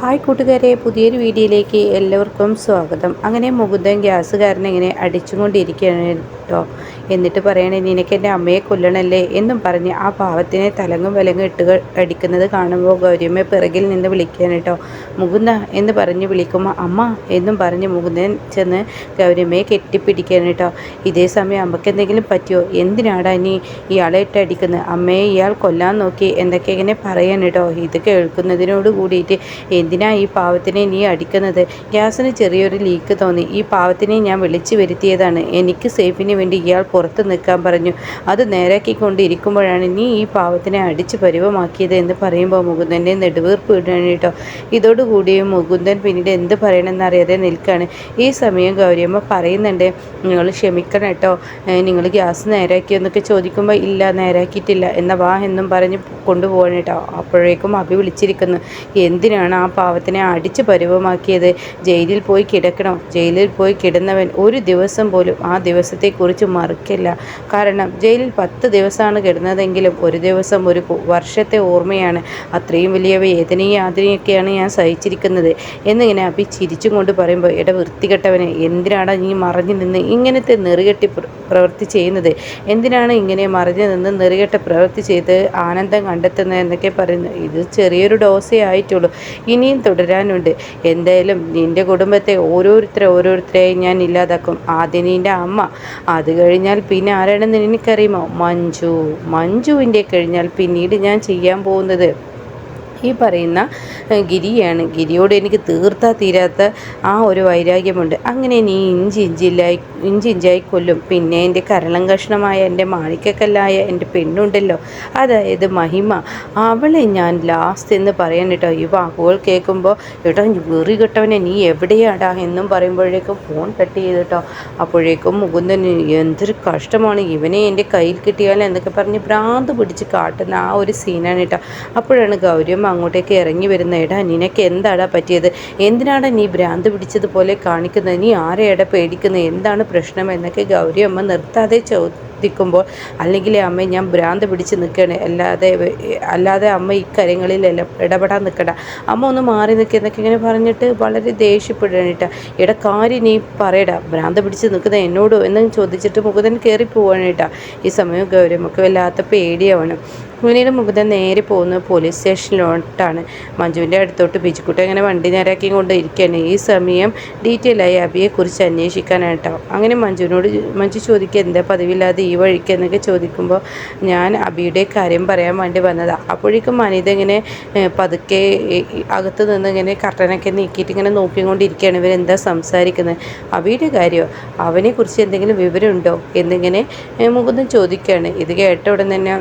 Hi കൂട്ടുകാരെ പുതിയൊരു വീഡിയോയിലേക്ക് എല്ലാവർക്കും സ്വാഗതം. അങ്ങനെ മുകുന്ദൻ ഗ്യാസുകാരനെ ഇങ്ങനെ അടിച്ചുകൊണ്ടിരിക്കുകയാണ് കേട്ടോ. എന്നിട്ട് പറയണേ നിനക്ക് എന്റെ അമ്മയെ കൊല്ലണല്ലേ? എന്നും പറഞ്ഞ് ആ പാവത്തിനെ തലങ്ങും വിലങ്ങും ഇട്ട് അടിക്കുന്നത് കാണുമ്പോൾ ഗൗരിയമ്മ പിറകിൽ നിന്ന് വിളിക്കാൻ കേട്ടോ. മുകുന്ദ എന്ന് പറഞ്ഞ് വിളിക്കുമ്പോൾ അമ്മ എന്നും പറഞ്ഞ് മുകുന്ദൻ ചെന്ന് ഗൗരിയമ്മയെ കെട്ടിപ്പിടിക്കാൻ കേട്ടോ. ഇതേ സമയം അമ്മയ്ക്ക് എന്തെങ്കിലും പറ്റിയോ? എന്തിനാടാ ഇനി ഇയാളെ ഇട്ടടിക്കുന്നത് അമ്മയെ ഇയാൾ കൊല്ലാൻ നോക്കി. എന്തൊക്കെ ഇങ്ങനെ പറയാൻ കേട്ടോ? ഇത് കേൾക്കുന്നതിനോട് കൂടിയിട്ട് എന്തിനാ ഈ പാവത്തിനെ നീ അടിക്കുന്നത്? ഗ്യാസിന് ചെറിയൊരു ലീക്ക് തോന്നി. ഈ പാവത്തിനെ ഞാൻ വിളിച്ചു വരുത്തിയതാണ്. എനിക്ക് സേഫിന് വേണ്ടി ഇയാൾ പുറത്ത് നിൽക്കാൻ പറഞ്ഞു. അത് നേരാക്കിക്കൊണ്ടിരിക്കുമ്പോഴാണ് നീ ഈ പാവത്തിനെ അടിച്ച് പരിവമാക്കിയത് എന്ന് പറയുമ്പോൾ മുകുന്ദന്റെ നെടുവീർപ്പ് ഇടാണ് കേട്ടോ. ഇതോടുകൂടി മുകുന്ദൻ പിന്നീട് എന്ത് പറയണമെന്ന് അറിയാതെ നിൽക്കുകയാണ്. ഈ സമയം ഗൗരിയമ്മ പറയുന്നുണ്ട് നിങ്ങൾ ക്ഷമിക്കണം കേട്ടോ. നിങ്ങൾ ഗ്യാസ് നേരാക്കിയോ എന്നൊക്കെ ചോദിക്കുമ്പോൾ ഇല്ല നേരാക്കിയിട്ടില്ല. എന്ന വാ എന്നും പറഞ്ഞ് കൊണ്ടുപോകണം കേട്ടോ. അപ്പോഴേക്കും അഭി വിളിച്ചിരിക്കുന്നു എന്തിനാണ് ആ പാവത്തിനെ അടിച്ച് പരുവമാക്കിയത്? ജയിലിൽ പോയി കിടക്കണം? ജയിലിൽ പോയി കിടന്നവൻ ഒരു ദിവസം പോലും ആ ദിവസത്തെക്കുറിച്ച് മറക്കില്ല. കാരണം ജയിലിൽ പത്ത് ദിവസമാണ് കിടന്നതെങ്കിലും ഒരു ദിവസം ഒരു വർഷത്തെ ഓർമ്മയാണ്. അത്രയും വലിയ വേദനയും യാതനയൊക്കെയാണ് ഞാൻ സഹിച്ചിരിക്കുന്നത്. എന്നിങ്ങനെ അഭി ചിരിച്ചും കൊണ്ട് പറയുമ്പോൾ ഇട വൃത്തികെട്ടവനെ എന്തിനാണ് നീ മറഞ്ഞു നിന്ന് ഇങ്ങനത്തെ നെറുകെട്ടി പ്രവൃത്തി ചെയ്യുന്നത്? എന്തിനാണ് ഇങ്ങനെ മറഞ്ഞു നിന്ന് നെറുകെട്ട പ്രവൃത്തി ചെയ്ത് ആനന്ദം കണ്ടെത്തുന്നത്? എന്നൊക്കെ പറയുന്നു. ഇത് ചെറിയൊരു ഡോസേ ആയിട്ടുള്ളൂ. ഇനിയും തുടരാനുണ്ട്. എന്തായാലും നിന്റെ കുടുംബത്തെ ഓരോരുത്തരെ ഓരോരുത്തരെയും ഞാൻ ഇല്ലാതാക്കും. ആദ്യം അമ്മ അത് കഴിഞ്ഞാൽ പിന്നെ ആരാണെന്ന് എനിക്കറിയുമോ? മഞ്ജു. മഞ്ജുവിന്റെ കഴിഞ്ഞാൽ പിന്നീട് ഞാൻ ചെയ്യാൻ പോകുന്നത് ഈ പറയുന്ന ഗിരിയാണ്. ഗിരിയോട് എനിക്ക് തീർത്താ തീരാത്ത ആ ഒരു വൈരാഗ്യമുണ്ട്. അങ്ങനെ നീ ഇഞ്ചി ഇഞ്ചില്ലായി ഇഞ്ചി ഇഞ്ചായി കൊല്ലും. പിന്നെ എന്റെ കരളം കഷ്ണമായ എന്റെ മാണിക്കക്കല്ലായ എന്റെ പെണ്ണുണ്ടല്ലോ. അതായത് മഹിമ. അവളെ ഞാൻ ലാസ്റ്റ് എന്ന് പറയാൻ കേട്ടോ ഈ വാക്കുകൾ കേൾക്കുമ്പോൾ ഏട്ടോ വെറി കെട്ടവനെ നീ എവിടെയാടാ എന്നും പറയുമ്പോഴേക്കും ഫോൺ കട്ട് ചെയ്ത് കേട്ടോ. അപ്പോഴേക്കും മുകുന്ദൻ എന്തൊരു കഷ്ടമാണ്. ഇവനെ എന്റെ കയ്യിൽ കിട്ടിയാൽ എന്നൊക്കെ പറഞ്ഞ് ഭ്രാന്ത് പിടിച്ച് കാട്ടുന്ന ആ ഒരു സീനാണ് കേട്ടോ. അപ്പോഴാണ് ഗൗരിയമ്മ അങ്ങോട്ടേക്ക് ഇറങ്ങി വരുന്ന എടാ നിനക്ക് എന്താടാ പറ്റിയത്? എന്തിനാണ് നീ ഭ്രാന്ത് പിടിച്ചതുപോലെ കാണിക്കുന്നത് നീ ആരെയടാ പേടിക്കുന്നത് എന്താണ് പ്രശ്നം? എന്നൊക്കെ ഗൗരി അമ്മ നിർത്താതെ ചോദിക്കുമ്പോൾ അല്ലെങ്കിൽ അമ്മ ഞാൻ ഭ്രാന്ത് പിടിച്ച് നിൽക്കുകയാണ് അല്ലാതെ അല്ലാതെ അമ്മ ഇക്കാര്യങ്ങളിലെല്ലാം ഇടപെടാൻ നിൽക്കണ്ട. അമ്മ ഒന്ന് മാറി നിൽക്കുന്നൊക്കെ ഇങ്ങനെ പറഞ്ഞിട്ട് വളരെ ദേഷ്യപ്പെടാനിട്ട ഇട കാര്യം നീ പറയടാ. ഭ്രാന്ത് പിടിച്ച് നിൽക്കുന്നത് എന്നോടോ? എന്ന് ചോദിച്ചിട്ട് മുകുതൻ കയറി പോവാനേട്ടാ ഈ സമയം ഗൗരവമൊക്കെ വല്ലാത്ത പേടിയാവണം പിന്നീട് മുകുന്ദൻ നേരെ പോകുന്നത് പോലീസ് സ്റ്റേഷനിലോട്ടാണ് മഞ്ജുവിന്റെ അടുത്തോട്ട് ബിജുക്കുട്ടി അങ്ങനെ വണ്ടി നേരാക്കി കൊണ്ട് ഇരിക്കുകയാണ്. ഈ സമയം ഡീറ്റെയിൽ ആയി അബിയെക്കുറിച്ച് അന്വേഷിക്കാനായിട്ടോ. അങ്ങനെ മഞ്ജുവിനോട് മഞ്ജു ചോദിക്കുക എന്താ പതിവില്ലാതെ ഈ വഴിക്ക്? എന്നൊക്കെ ചോദിക്കുമ്പോൾ ഞാൻ അബിയുടെ കാര്യം പറയാൻ വേണ്ടി വന്നതാണ് അപ്പോഴേക്കും അനിത ഇങ്ങനെ പതുക്കെ അകത്ത് നിന്ന് ഇങ്ങനെ കർട്ടനൊക്കെ നീക്കിയിട്ട് ഇങ്ങനെ നോക്കിക്കൊണ്ടിരിക്കുകയാണ്. ഇവരെന്താ സംസാരിക്കുന്നത് അബിയുടെ കാര്യമോ അവനെക്കുറിച്ച് എന്തെങ്കിലും വിവരമുണ്ടോ? എന്നിങ്ങനെ മുകുന്ദൻ ചോദിക്കുകയാണ്. ഇത് കേട്ട ഉടൻ തന്നെ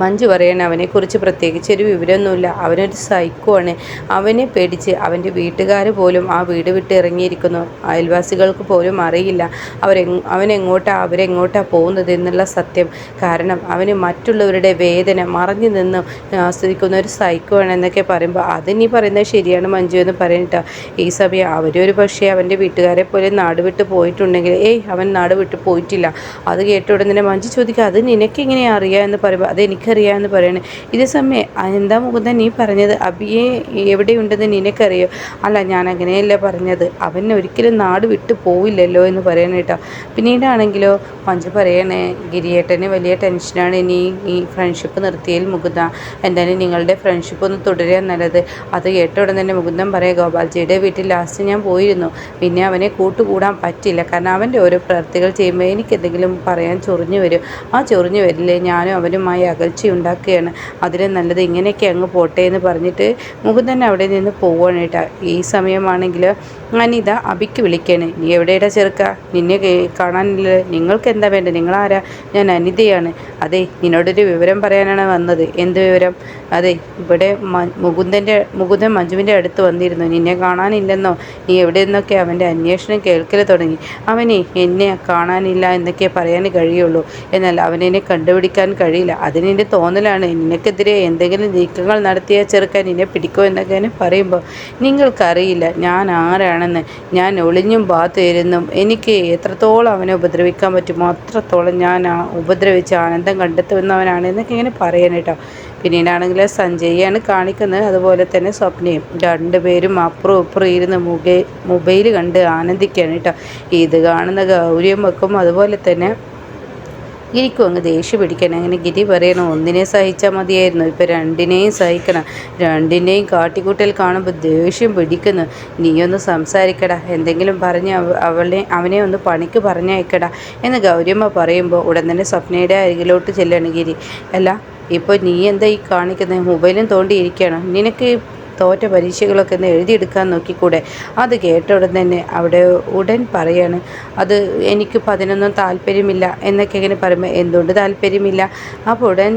മഞ്ജു പറയണ അവനെക്കുറിച്ച് പ്രത്യേകിച്ച് ഒരു വിവരമൊന്നുമില്ല. അവനൊരു സൈക്കോ ആണ്. അവനെ പേടിച്ച് അവന്റെ വീട്ടുകാർ പോലും ആ വീട് വിട്ട് ഇറങ്ങിയിരിക്കുന്നു. അയൽവാസികൾക്ക് പോലും അറിയില്ല. അവരെ അവൻ എങ്ങോട്ടാണ് അവരെങ്ങോട്ടാണ് പോകുന്നത് എന്നുള്ള സത്യം. കാരണം അവന് മറ്റുള്ളവരുടെ വേദന മറഞ്ഞു നിന്ന് ആസ്വദിക്കുന്ന ഒരു സൈക്കോ ആണ് എന്നൊക്കെ പറയുമ്പോൾ അതിനി പറയുന്നത് ശരിയാണ് മഞ്ജു എന്ന് പറയുന്നിട്ട് ഈ സമയം അവരൊരു പക്ഷേ അവന്റെ വീട്ടുകാരെ പോലെ നാട് വിട്ട് പോയിട്ടുണ്ടെങ്കിൽ ഏയ് അവൻ നാട് വിട്ട് പോയിട്ടില്ല. അത് കേട്ട ഉടനെ മഞ്ജു ചോദിക്കുക അത് നിനക്കെങ്ങനെയാണ് അറിയാം? എന്ന് പറയുമ്പോൾ അതെനിക്ക് നിനക്കറിയാമെന്ന് പറയണേ. ഇതേ സമയം എന്താ മുകുന്ദൻ നീ പറഞ്ഞത്? അബിയെ എവിടെയുണ്ടെന്ന് നിനക്കറിയോ? അല്ല ഞാൻ അങ്ങനെയല്ല പറഞ്ഞത്. അവൻ ഒരിക്കലും നാട് വിട്ടു പോവില്ലല്ലോ എന്ന് പറയണ കേട്ടോ. പിന്നീടാണെങ്കിലോ? പഞ്ച് പറയണേ ഗിരിയേട്ടന് വലിയ ടെൻഷനാണ്. ഇനി ഈ ഫ്രണ്ട്ഷിപ്പ് നിർത്തിയതിൽ മുകുന്ദ. എന്തായാലും നിങ്ങളുടെ ഫ്രണ്ട്ഷിപ്പ് ഒന്ന് തുടരാൻ നല്ലത്. അത് കേട്ട ഉടൻ തന്നെ മുകുന്ദൻ പറയാം ഗോപാൽജിയുടെ വീട്ടിൽ ലാസ്റ്റ് ഞാൻ പോയിരുന്നു. പിന്നെ അവനെ കൂട്ടുകൂടാൻ പറ്റില്ല. കാരണം അവന്റെ ഓരോ പ്രവൃത്തികൾ ചെയ്യുമ്പോൾ എനിക്കെന്തെങ്കിലും പറയാൻ ചൊറിഞ്ഞു വരും. ആ ചൊറിഞ്ഞു വരില്ലേ? ഞാനും അവനുമായി അകൽച്ച ഉണ്ടാക്കുകയാണ് അതിന് നല്ലത് ഇങ്ങനെയൊക്കെ അങ്ങ് പോട്ടെ എന്ന് പറഞ്ഞിട്ട് മുകുന്ദൻ അവിടെ നിന്ന് പോവുകയാണ് കേട്ടോ. ഈ സമയമാണെങ്കിൽ അനിത അബിക്ക് വിളിക്കാണ്. നീ എവിടെയാ ചെറുക്ക? നിന്നെ കാണാനില്ല? നിങ്ങൾക്ക് എന്താ വേണ്ടത് നിങ്ങളാരാ? ഞാൻ അനിതയാണ്. അതെ നിന്നോടൊരു വിവരം പറയാനാണ് വന്നത്. എന്ത് വിവരം? അതെ ഇവിടെ മുകുന്ദന്റെ മുകുന്ദൻ മഞ്ജുവിന്റെ അടുത്ത് വന്നിരുന്നു. നിന്നെ കാണാനില്ലെന്നോ? നീ എവിടെ നിന്നൊക്കെ അവന്റെ അന്വേഷണം കേൾക്കൽ തുടങ്ങി. അവനെ എന്നെ കാണാനില്ല എന്നൊക്കെ പറയാൻ കഴിയുള്ളൂ. എന്നാൽ അവനെന്നെ കണ്ടുപിടിക്കാൻ കഴിയില്ല. അതിനെന്റെ തോന്നലാണ്. നിനക്കെതിരെ എന്തെങ്കിലും നീക്കങ്ങൾ നടത്തിയ ചെറുക്കാൻ നിന്നെ പിടിക്കോ എന്നൊക്കെ പറയുമ്പോൾ നിങ്ങൾക്കറിയില്ല. ഞാൻ ആരാണ്? ആരാണെന്ന് ഞാൻ ഒളിഞ്ഞും പാത്തുയിരുന്നും എനിക്ക് എത്രത്തോളം അവനെ ഉപദ്രവിക്കാൻ പറ്റുമോ അത്രത്തോളം ഞാൻ ആ ഉപദ്രവിച്ച് ആനന്ദം കണ്ടെത്തുന്നവനാണ് എന്നൊക്കെ ഇങ്ങനെ പറയാൻ പിന്നീടാണെങ്കിൽ സഞ്ജയാണ് കാണിക്കുന്നത്. അതുപോലെ തന്നെ സ്വപ്നയും രണ്ടുപേരും അപ്പുറം ഇപ്പുറം ഇരുന്ന് മുഖേ മൊബൈൽ കണ്ട് ആനന്ദിക്കുകയാണ് കേട്ടോ. ഇത് കാണുന്ന ഗൗരിയും വെക്കും അതുപോലെ തന്നെ ഗിരിക്കും അങ്ങ് ദേഷ്യം പിടിക്കണം. അങ്ങനെ ഗിരി പറയണം ഒന്നിനെ സഹിച്ചാൽ മതിയായിരുന്നു. ഇപ്പം രണ്ടിനെയും സഹിക്കണം. രണ്ടിനെയും കാട്ടിക്കൂട്ടൽ കാണുമ്പോൾ ദേഷ്യം പിടിക്കുന്നു. നീയൊന്ന് സംസാരിക്കടാ. എന്തെങ്കിലും പറഞ്ഞ് അവളെ അവനെ ഒന്ന് പണിക്ക് പറഞ്ഞയക്കടാ. എന്ന് ഗൗരിയമ്മ പറയുമ്പോൾ ഉടൻ തന്നെ സ്വപ്നയുടെ അരികിലോട്ട് ചെല്ലണം ഗിരി. അല്ല ഇപ്പോൾ നീ എന്താ ഈ കാണിക്കുന്നത് മൊബൈലും തോണ്ടിയിരിക്കുകയാണ്. നിനക്ക് തോറ്റ പരീക്ഷകളൊക്കെ ഒന്ന് എഴുതിയെടുക്കാൻ നോക്കിക്കൂടെ? അത് കേട്ട ഉടൻ തന്നെ അവിടെ ഉടൻ പറയാണ് അത് എനിക്ക് അതിനൊന്നും താല്പര്യമില്ല എന്നൊക്കെ ഇങ്ങനെ പറയുമ്പോൾ എന്തുകൊണ്ട് താല്പര്യമില്ല? അപ്പോൾ ഉടൻ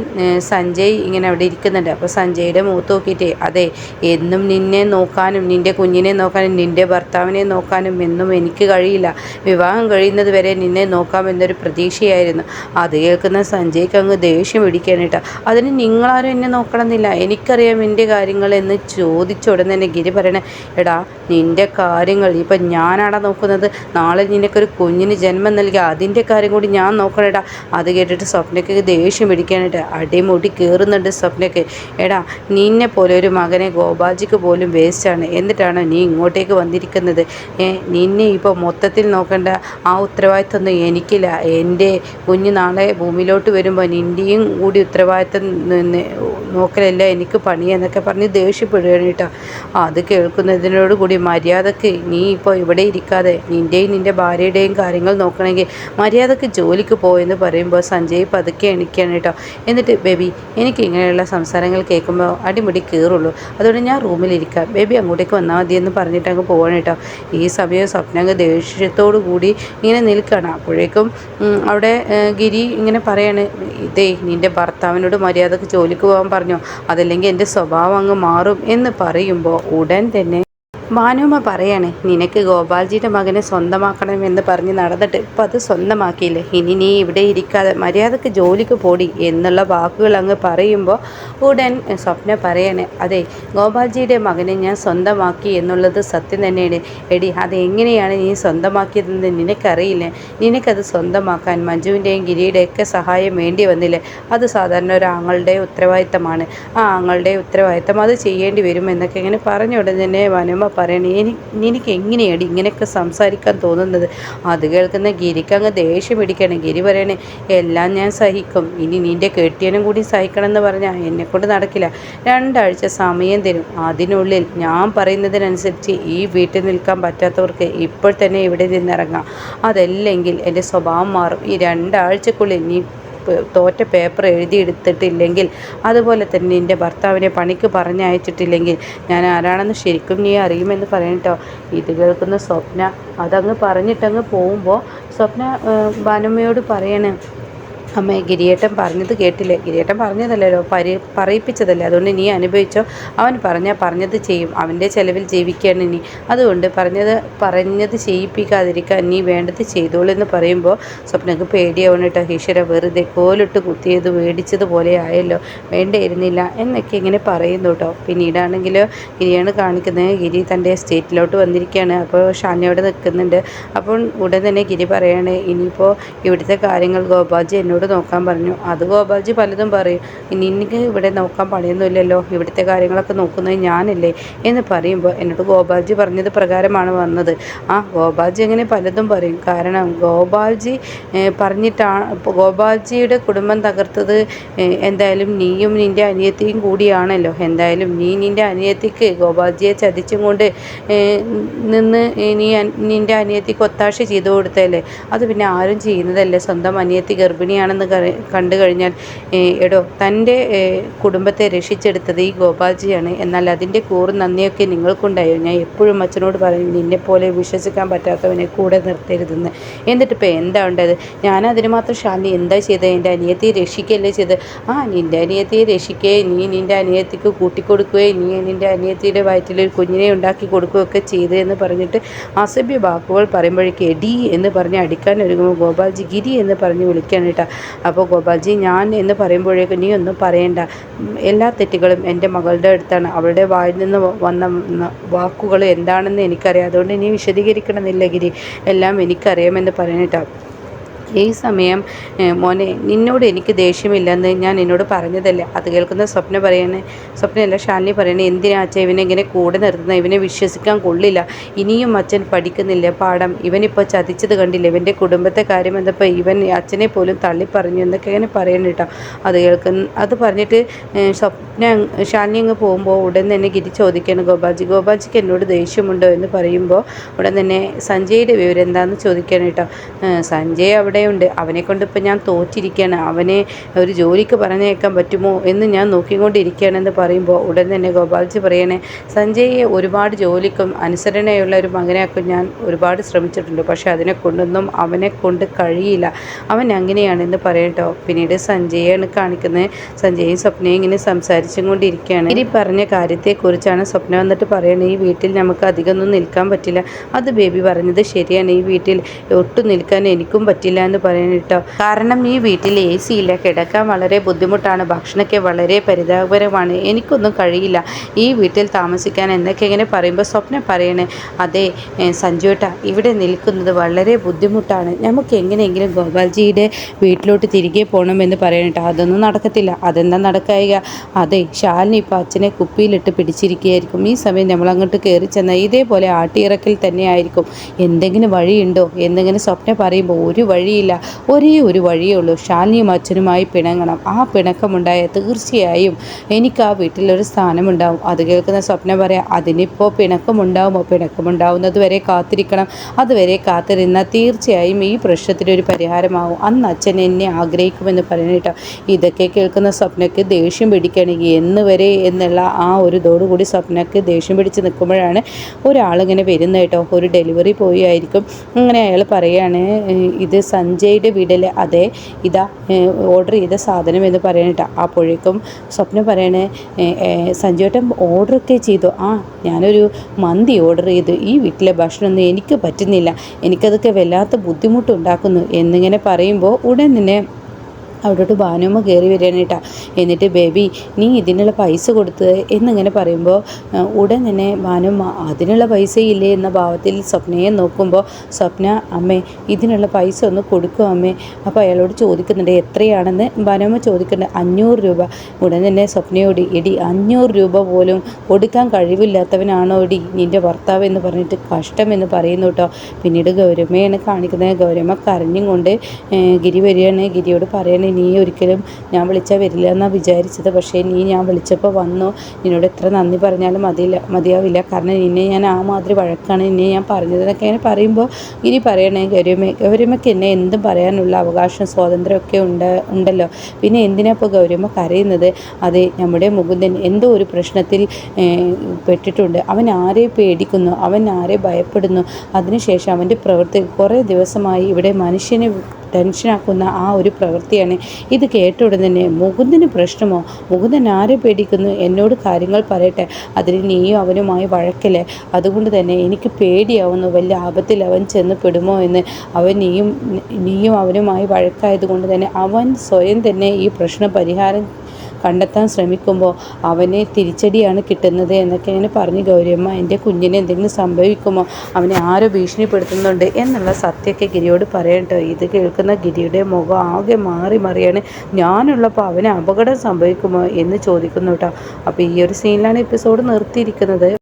സഞ്ജയ് ഇങ്ങനെ അവിടെ ഇരിക്കുന്നുണ്ട്. അപ്പോൾ സഞ്ജയുടെ മൂത്ത് നോക്കിയിട്ടേ അതെ എന്നും നിന്നെ നോക്കാനും നിന്റെ കുഞ്ഞിനെ നോക്കാനും നിന്റെ ഭർത്താവിനെ നോക്കാനും എന്നും എനിക്ക് കഴിയില്ല. വിവാഹം കഴിയുന്നത് വരെ നിന്നെ നോക്കാമെന്നൊരു പ്രതീക്ഷയായിരുന്നു. അത് കേൾക്കുന്ന സഞ്ജയ്ക്ക് അങ്ങ് ദേഷ്യം പിടിക്കാനായിട്ടാണ് അതിന് നിങ്ങളാരും എന്നെ നോക്കണമെന്നില്ല. എനിക്കറിയാം എന്റെ കാര്യങ്ങൾ എന്ന് ചോ ചോദിച്ച ഉടനെ തന്നെ ഗിരി പറയണേ എടാ നിന്റെ കാര്യങ്ങൾ ഇപ്പം ഞാനാടാ നോക്കുന്നത്. നാളെ നിനക്കൊരു കുഞ്ഞിന് ജന്മം നൽകി അതിന്റെ കാര്യം കൂടി ഞാൻ നോക്കണേടാ. അത് കേട്ടിട്ട് സ്വപ്നയ്ക്ക് ദേഷ്യം പിടിക്കാനായിട്ട് അടിമുടി കയറുന്നുണ്ട് സ്വപ്നയ്ക്ക്. എടാ നിന്നെ പോലെ ഒരു മകനെ ഗോപാജിക്ക് പോലും വേസ്റ്റാണ് എന്നിട്ടാണ് നീ ഇങ്ങോട്ടേക്ക് വന്നിരിക്കുന്നത്? നിന്നെ ഇപ്പോൾ മൊത്തത്തിൽ നോക്കേണ്ട. ആ ഉത്തരവാദിത്തമൊന്നും എനിക്കില്ല. എന്റെ കുഞ്ഞ് നാളെ ഭൂമിയിലോട്ട് വരുമ്പോൾ നിന്റെയും കൂടി ഉത്തരവാദിത്തം നോക്കലല്ല എനിക്ക് പണിയെന്നൊക്കെ പറഞ്ഞ് ദേഷ്യപ്പെടുകയാണ് കേട്ടോ അത് കേൾക്കുന്നതിനോട് കൂടി മര്യാദയ്ക്ക് നീ ഇപ്പോൾ ഇവിടെ ഇരിക്കാതെ നിന്റെയും നിന്റെ ഭാര്യയുടെയും കാര്യങ്ങൾ നോക്കണമെങ്കിൽ മര്യാദയ്ക്ക് ജോലിക്ക് പോയെന്ന് പറയുമ്പോൾ സഞ്ജയ് പതുക്കെ എണിക്കുകയാണ് കേട്ടോ. എന്നിട്ട് ബേബി എനിക്ക് ഇങ്ങനെയുള്ള സംസാരങ്ങൾ കേൾക്കുമ്പോൾ അടിമുടി കയറുള്ളൂ അതുകൊണ്ട് ഞാൻ റൂമിലിരിക്കാം ബേബി അങ്ങോട്ടേക്ക് വന്നാൽ മതി എന്ന് പറഞ്ഞിട്ട് അങ്ങ് പോകണം കേട്ടോ. ഈ സമയം സ്വപ്നങ്ങ് ദേഷ്യത്തോടു കൂടി ഇങ്ങനെ നിൽക്കുകയാണ്. അപ്പോഴേക്കും അവിടെ ഗിരി ഇങ്ങനെ പറയാണ് ഇതേ നിന്റെ ഭർത്താവിനോട് മര്യാദയ്ക്ക് ജോലിക്ക് പോകാൻ പറഞ്ഞു. അതല്ലെങ്കിൽ എന്റെ സ്വഭാവം അങ്ങ് മാറും എന്ന് പറയുമ്പോൾ ഉടൻ തന്നെ ഭാനുമ്മ പറയാണ് നിനക്ക് ഗോപാൽജിയുടെ മകനെ സ്വന്തമാക്കണമെന്ന് പറഞ്ഞ് നടന്നിട്ട് ഇപ്പം അത് സ്വന്തമാക്കിയില്ലേ? ഇനി നീ ഇവിടെ ഇരിക്കാതെ മര്യാദയ്ക്ക് ജോലിക്ക് പോടി എന്നുള്ള വാക്കുകൾ അങ്ങ് പറയുമ്പോൾ ഉടൻ സ്വപ്ന പറയണേ അതെ ഗോപാൽജിയുടെ മകനെ ഞാൻ സ്വന്തമാക്കി എന്നുള്ളത് സത്യം തന്നെയാണ്. എടി അത് എങ്ങനെയാണ് നീ സ്വന്തമാക്കിയതെന്ന് നിനക്കറിയില്ല? നിനക്കത് സ്വന്തമാക്കാൻ മഞ്ജുവിന്റെയും ഗിരിയുടെയൊക്കെ സഹായം വേണ്ടി വന്നില്ലേ? അത് സാധാരണ ഒരു ആങ്ങളുടെ ഉത്തരവാദിത്തമാണ്. ആ ആങ്ങളുടെ ഉത്തരവാദിത്തം അത് ചെയ്യേണ്ടി വരും എന്നൊക്കെ ഇങ്ങനെ പറഞ്ഞ ഉടൻ തന്നെ വനമ്മ പറയണേ. എനിക്ക് എനിക്ക് എങ്ങനെയാണ് ഇങ്ങനെയൊക്കെ സംസാരിക്കാൻ തോന്നുന്നത്? അത് കേൾക്കുന്ന ഗിരിക്ക് അങ്ങ് ദേഷ്യം പിടിക്കണം. ഗിരി പറയണേ എല്ലാം ഞാൻ സഹിക്കും. ഇനി നിന്റെ കെട്ടിയനും കൂടി സഹിക്കണം എന്ന് പറഞ്ഞാൽ എന്നെക്കൊണ്ട് നടക്കില്ല. രണ്ടാഴ്ച സമയം തരും. അതിനുള്ളിൽ ഞാൻ പറയുന്നതിനനുസരിച്ച് ഈ വീട്ടിൽ നിൽക്കാൻ പറ്റാത്തവർക്ക് ഇപ്പോൾ തന്നെ ഇവിടെ നിന്നിറങ്ങാം. അതല്ലെങ്കിൽ എന്റെ സ്വഭാവം മാറും. ഈ രണ്ടാഴ്ചക്കുള്ളിൽ നീ തോറ്റ പേപ്പർ എഴുതിയെടുത്തിട്ടില്ലെങ്കിൽ അതുപോലെ തന്നെ നിന്റെ ഭർത്താവിനെ പണിക്ക് പറഞ്ഞയച്ചിട്ടില്ലെങ്കിൽ ഞാൻ ആരാണെന്ന് ശരിക്കും നീ അറിയുമെന്ന് പറയട്ടോ ഇത് കേൾക്കുന്ന സ്വപ്ന അതങ്ങ് പറഞ്ഞിട്ടങ്ങ് പോകുമ്പോൾ സ്വപ്ന ഭാനുമ്മയോട് പറയണേ അമ്മേ ഗിരിയേട്ടൻ പറഞ്ഞത് കേട്ടില്ലേ? ഗിരിയേട്ടൻ പറഞ്ഞതല്ലല്ലോ പരി പറയിപ്പിച്ചതല്ലേ? അതുകൊണ്ട് നീ അനുഭവിച്ചോ. അവൻ പറഞ്ഞാൽ പറഞ്ഞത് ചെയ്യും. അവന്റെ ചിലവിൽ ജീവിക്കുകയാണ് ഇനി. അതുകൊണ്ട് പറഞ്ഞത് പറഞ്ഞത് ചെയ്യിപ്പിക്കാതിരിക്കാൻ നീ വേണ്ടത് ചെയ്തോളൂ എന്ന് പറയുമ്പോൾ സ്വപ്നക്ക് പേടിയാവണം കേട്ടോ. ഈശ്വര വെറുതെ കോലിട്ട് കുത്തിയത് മേടിച്ചതുപോലെ ആയല്ലോ. വേണ്ടിയിരുന്നില്ല എന്നൊക്കെ ഇങ്ങനെ പറയുന്നു കേട്ടോ. പിന്നീടാണെങ്കിൽ ഗിരിയാണ് കാണിക്കുന്നത് ഗിരി തന്റെ സ്റ്റേറ്റിലോട്ട് വന്നിരിക്കുകയാണ്. അപ്പോൾ ഷാനി അവിടെ നിൽക്കുന്നുണ്ട്. അപ്പോൾ ഉടൻ തന്നെ ഗിരി പറയാണ് ഇനിയിപ്പോൾ ഇവിടുത്തെ കാര്യങ്ങൾ ഗോപാജി എന്നോട് എന്നോട് നോക്കാൻ പറഞ്ഞു. അത് ഗോപാൽജി പലതും പറയും. ഇനി ഇനിക്ക് ഇവിടെ നോക്കാൻ പണിയൊന്നുമില്ലല്ലോ. ഇവിടുത്തെ കാര്യങ്ങളൊക്കെ നോക്കുന്നത് ഞാനല്ലേ എന്ന് പറയുമ്പോൾ എന്നോട് ഗോപാൽജി പറഞ്ഞത് പ്രകാരമാണ് വന്നത്. ആ ഗോപാൽജി അങ്ങനെ പലതും പറയും. കാരണം ഗോപാൽജി പറഞ്ഞിട്ടാണ് ഗോപാൽജിയുടെ കുടുംബം തകർത്തത് എന്തായാലും നീയും നിന്റെ അനിയത്തിയും കൂടിയാണല്ലോ. എന്തായാലും നീ നിന്റെ അനിയത്തിക്ക് ഗോപാൽജിയെ ചതിച്ചും കൊണ്ട് നിന്ന് നീ നിന്റെ അനിയത്തിക്ക് ഒത്താശ ചെയ്തു കൊടുത്തല്ലേ അത് പിന്നെ ആരും ചെയ്യുന്നതല്ലേ? സ്വന്തം അനിയത്തി ഗർഭിണിയാണ് ആണെന്ന് കണ്ടു കഴിഞ്ഞാൽ എടോ തന്റെ കുടുംബത്തെ രക്ഷിച്ചെടുത്തത് ഈ ഗോപാൽജിയാണ്. എന്നാൽ അതിന്റെ കൂറ് നന്ദിയൊക്കെ നിങ്ങൾക്കുണ്ടായോ? ഞാൻ എപ്പോഴും അച്ഛനോട് പറയും നിന്നെപ്പോലെ വിശ്വസിക്കാൻ പറ്റാത്തവനെ കൂടെ നിർത്തരുതെന്ന്. എന്നിട്ട് ഇപ്പോൾ എന്താ ഉണ്ടായത് ഞാൻ മാത്രം ശാന്തി എന്താ ചെയ്തത് എന്റെ അനിയത്തിയെ രക്ഷിക്കുകയല്ലേ ചെയ്ത് ആ നിന്റെ അനിയത്തിയെ രക്ഷിക്കേ. നീ നിന്റെ അനിയത്തിക്ക് കൂട്ടിക്കൊടുക്കുകയും നീ നിന്റെ അനിയത്തിയുടെ വയറ്റിലൊരു കുഞ്ഞിനെ ഉണ്ടാക്കി കൊടുക്കുകയൊക്കെ ചെയ്തു എന്ന് പറഞ്ഞിട്ട് അസഭ്യ വാക്കുകൾ പറയുമ്പോഴേക്ക് എടി എന്ന് പറഞ്ഞ് അടിക്കാൻ ഒരുങ്ങുമ്പോൾ ഗോപാൽജി ഗിരി എന്ന് പറഞ്ഞ് വിളിക്കാൻ അപ്പോൾ ഗോപാൽജി ഞാൻ എന്ന് പറയുമ്പോഴേക്കും നീ ഒന്നും പറയണ്ട. എല്ലാ തെറ്റുകളും എന്റെ മകളുടെ അടുത്താണ്. അവളുടെ വായിൽ നിന്ന് വന്ന വാക്കുകൾ എന്താണെന്ന് എനിക്കറിയാം. അതുകൊണ്ട് നീ വിശദീകരിക്കണമെന്നില്ല ഗിരി. എല്ലാം എനിക്കറിയാമെന്ന് പറയണേട്ടോ ഈ സമയം മോനെ നിന്നോട് എനിക്ക് ദേഷ്യമില്ലെന്ന് ഞാൻ നിന്നോട് പറഞ്ഞതല്ലേ? അത് കേൾക്കുന്ന സ്വപ്ന പറയണേ സ്വപ്നയല്ല ഷാലിനി പറയണേ എന്തിനാ അച്ഛൻ ഇവനെ ഇങ്ങനെ കൂടെ നിർത്തുന്ന? ഇവനെ വിശ്വസിക്കാൻ കൊള്ളില്ല. ഇനിയും അച്ഛൻ പഠിക്കുന്നില്ല പാഠം. ഇവനിപ്പോൾ ചതിച്ചത് കണ്ടില്ല? ഇവന്റെ കുടുംബത്തെ കാര്യം എന്തപ്പോൾ ഇവൻ അച്ഛനെ പോലും തള്ളി പറഞ്ഞു എന്നൊക്കെ ഇങ്ങനെ പറയണ കേട്ടോ. അത് കേൾക്കുന്ന അത് പറഞ്ഞിട്ട് സ്വപ്ന ഷാലിനി അങ്ങ് പോകുമ്പോൾ ഉടൻ തന്നെ ഗിരി ചോദിക്കുകയാണ് ഗോപാജി ഗോപാജിക്ക് എന്നോട് ദേഷ്യമുണ്ടോ എന്ന് പറയുമ്പോൾ ഉടൻ തന്നെ സഞ്ജയുടെ വിവരം എന്താണെന്ന് ചോദിക്കുകയാണ് കേട്ടോ. സഞ്ജയ് സഞ്ജയ് അവിടെയുണ്ട് അവനെ കൊണ്ട് ഇപ്പം ഞാൻ തോറ്റിരിക്കുകയാണ്. അവനെ ഒരു ജോലിക്ക് പറഞ്ഞേക്കാൻ പറ്റുമോ എന്ന് ഞാൻ നോക്കിക്കൊണ്ടിരിക്കുകയാണെന്ന് പറയുമ്പോൾ ഉടൻ തന്നെ ഗോപാൽജി പറയണേ സഞ്ജയെ ഒരുപാട് ജോലിക്കും അനുസരണയുള്ള ഒരു മകനാക്കും ഞാൻ ഒരുപാട് ശ്രമിച്ചിട്ടുണ്ട്. പക്ഷേ അതിനെ കൊണ്ടൊന്നും അവനെ കൊണ്ട് കഴിയില്ല. അവൻ അങ്ങനെയാണെന്ന് പറയട്ടോ. പിന്നീട് സഞ്ജയാണ് കാണിക്കുന്നത്. സഞ്ജയും സ്വപ്നയും ഇങ്ങനെ സംസാരിച്ചും കൊണ്ടിരിക്കുകയാണ്. ഇനി പറഞ്ഞ കാര്യത്തെക്കുറിച്ചാണ് സ്വപ്ന വന്നിട്ട് പറയുന്നത് ഈ വീട്ടിൽ നമുക്ക് അധികമൊന്നും നിൽക്കാൻ പറ്റില്ല. അത് ബേബി പറഞ്ഞത് ശരിയാണ്. ഈ വീട്ടിൽ ഒട്ടും നിൽക്കാൻ എനിക്കും പറ്റില്ല എന്ന് പറയുന്നിട്ടോ കാരണം ഈ വീട്ടിൽ എ സി ഇല്ല കിടക്കാൻ വളരെ ബുദ്ധിമുട്ടാണ്. ഭക്ഷണമൊക്കെ വളരെ പരിതാപകരമാണ്. എനിക്കൊന്നും കഴിയില്ല. ഈ വീട്ടിൽ താമസിക്കാൻ എന്നൊക്കെ ഇങ്ങനെ പറയുമ്പോൾ സ്വപ്നം പറയണേ അതെ സഞ്ജുട്ട ഇവിടെ നിൽക്കുന്നത് വളരെ ബുദ്ധിമുട്ടാണ്. നമുക്ക് എങ്ങനെയെങ്കിലും ഗോപാൽജിയുടെ വീട്ടിലോട്ട് തിരികെ പോകണമെന്ന് പറയണേട്ടോ അതൊന്നും നടക്കത്തില്ല. അതെന്താ നടക്കായിക? അതെ ശാലിനി ഇപ്പോൾ അച്ഛനെ കുപ്പിയിലിട്ട് പിടിച്ചിരിക്കുകയായിരിക്കും. ഈ സമയം നമ്മൾ അങ്ങോട്ട് കയറി ചെന്നാൽ ഇതേപോലെ ആട്ടിയിറക്കിൽ തന്നെ ആയിരിക്കും. എന്തെങ്കിലും വഴിയുണ്ടോ? എന്തെങ്കിലും സ്വപ്നം പറയുമ്പോൾ ഒരു വഴിയില്ല ഒരേ ഒരു വഴിയേ ഉള്ളൂ. ഷാനിയും അച്ഛനുമായി പിണങ്ങണം. ആ പിണക്കമുണ്ടായ തീർച്ചയായും എനിക്ക് ആ വീട്ടിലൊരു സ്ഥാനമുണ്ടാവും. അത് കേൾക്കുന്ന സ്വപ്നം പറയാം അതിനിപ്പോൾ പിണക്കമുണ്ടാവുമോ? പിണക്കമുണ്ടാവുന്നത് വരെ കാത്തിരിക്കണം. അതുവരെ കാത്തിരുന്നാൽ തീർച്ചയായും ഈ പ്രശ്നത്തിനൊരു പരിഹാരമാവും. അന്ന് അച്ഛൻ എന്നെ ആഗ്രഹിക്കുമെന്ന് പറഞ്ഞിട്ട് ഇതൊക്കെ കേൾക്കുന്ന സ്വപ്നക്ക് ദേഷ്യം പിടിക്കണമെങ്കിൽ എന്ന് വരെ എന്നുള്ള ആ ഒരു ഇതോടുകൂടി സ്വപ്നക്ക് ദേഷ്യം പിടിച്ച് നിൽക്കുമ്പോഴാണ് ഒരാളിങ്ങനെ വരുന്നത് കേട്ടോ. ഒരു ഡെലിവറി പോയി ആയിരിക്കും. അങ്ങനെ അയാൾ പറയുകയാണ് ഇത് ഇത് സഞ്ജയുടെ വീടിലെ അതെ ഇതാ ഓർഡർ ചെയ്ത സാധനം എന്ന് പറയണേട്ടാ. അപ്പോഴേക്കും സ്വപ്നം പറയണേ സഞ്ജുവേട്ടൻ ഓർഡറൊക്കെ ചെയ്തു. ആ ഞാനൊരു മന്തി ഓർഡർ ചെയ്തു. ഈ വീട്ടിലെ ഭക്ഷണമൊന്നും എനിക്ക് പറ്റുന്നില്ല. എനിക്കതൊക്കെ വല്ലാത്ത ബുദ്ധിമുട്ടുണ്ടാക്കുന്നു എന്നിങ്ങനെ പറയുമ്പോൾ ഉടൻ തന്നെ അവിടോട്ട് ഭാനുമ്മ കയറി വരികയാണ് എന്നിട്ട് ബേബി നീ ഇതിനുള്ള പൈസ കൊടുത്ത് എന്നിങ്ങനെ പറയുമ്പോൾ ഉടൻ തന്നെ ഭാനുമ്മ അതിനുള്ള പൈസ ഇല്ലേ? എന്ന ഭാവത്തിൽ സ്വപ്നയെ നോക്കുമ്പോൾ സ്വപ്ന അമ്മേ ഇതിനുള്ള പൈസ ഒന്ന് കൊടുക്കും അമ്മേ. അപ്പോൾ അയാളോട് ചോദിക്കുന്നുണ്ട് എത്രയാണെന്ന്? ഭാനുമ്മ ചോദിക്കുന്നുണ്ട് അഞ്ഞൂറ് രൂപ. ഉടൻ തന്നെ സ്വപ്നയോട് എടി അഞ്ഞൂറ് രൂപ പോലും കൊടുക്കാൻ കഴിവില്ലാത്തവനാണോ എടി? നിന്റെ ഭർത്താവ് എന്ന് പറഞ്ഞിട്ട് കഷ്ടം എന്ന് പറയുന്നു കേട്ടോ. പിന്നീട് ഗൗരമ്മയാണ് കാണിക്കുന്നത്. ഗൗരമ്മ കരഞ്ഞും കൊണ്ട് ഗിരി വരികയാണ്. ഗിരിയോട് പറയണേ നീ ഒരിക്കലും ഞാൻ വിളിച്ചാൽ വരില്ല എന്നാണ് വിചാരിച്ചത്. പക്ഷേ നീ ഞാൻ വിളിച്ചപ്പോൾ വന്നു. നിന്നോട് എത്ര നന്ദി പറഞ്ഞാലും മതിയില്ല മതിയാവില്ല. കാരണം നിന്നെ ഞാൻ ആ മാതിരി വഴക്കാണ് നിന്നെ ഞാൻ പറഞ്ഞതെന്നൊക്കെ ഇങ്ങനെ പറയുമ്പോൾ ഇനി പറയണേ ഗൗരമ്മ ഗൗരമ്മയ്ക്ക് എന്നെ എന്തും പറയാനുള്ള അവകാശം സ്വാതന്ത്ര്യമൊക്കെ ഉണ്ട് ഉണ്ടല്ലോ. പിന്നെ എന്തിനാ ഇപ്പോൾ കരയുന്നത്? അത് നമ്മുടെ മുകുന്ദൻ എന്തോ ഒരു പ്രശ്നത്തിൽ പെട്ടിട്ടുണ്ട്. അവൻ ആരെ പേടിക്കുന്നു? അവൻ ആരെ ഭയപ്പെടുന്നു? അതിനുശേഷം അവന്റെ പ്രവൃത്തി കുറേ ദിവസമായി ഇവിടെ മനുഷ്യനെ ടെൻഷനാക്കുന്ന ആ ഒരു പ്രവൃത്തിയാണ്. ഇത് കേട്ട ഉടൻ തന്നെ മുകുന്ദന് പ്രശ്നമോ? മുകുന്ദൻ ആരെ പേടിക്കുന്നു? എന്നോട് കാര്യങ്ങൾ പറയട്ടെ. അതിന് നീയും അവനുമായി വഴക്കില്ലേ? അതുകൊണ്ട് തന്നെ എനിക്ക് പേടിയാവുന്നു. വലിയ ആപത്തിൽ അവൻ ചെന്ന് പെടുമോ എന്ന്. അവൻ നീയും നീയും അവനുമായി വഴക്കായതുകൊണ്ട് തന്നെ അവൻ സ്വയം തന്നെ ഈ പ്രശ്ന പരിഹാരം കണ്ടെത്താൻ ശ്രമിക്കുമ്പോൾ അവനെ തിരിച്ചടിയാണ് കിട്ടുന്നത് എന്നൊക്കെ ഇങ്ങനെ പറഞ്ഞ് ഗൗരിയമ്മ എന്റെ കുഞ്ഞിന് എന്തെങ്കിലും സംഭവിക്കുമോ? അവനെ ആരോ ഭീഷണിപ്പെടുത്തുന്നുണ്ട് എന്നുള്ള സത്യമൊക്കെ ഗിരിയോട് പറയട്ടോ ഇത് കേൾക്കുന്ന ഗിരിയുടെ മുഖം ആകെ മാറി മറിയാണ്. ഞാനുള്ളപ്പോൾ അവന് അപകടം സംഭവിക്കുമോ? എന്ന് ചോദിക്കുന്നു കേട്ടോ. അപ്പോൾ ഈ ഒരു സീനിലാണ് എപ്പിസോഡ് നിർത്തിയിരിക്കുന്നത്.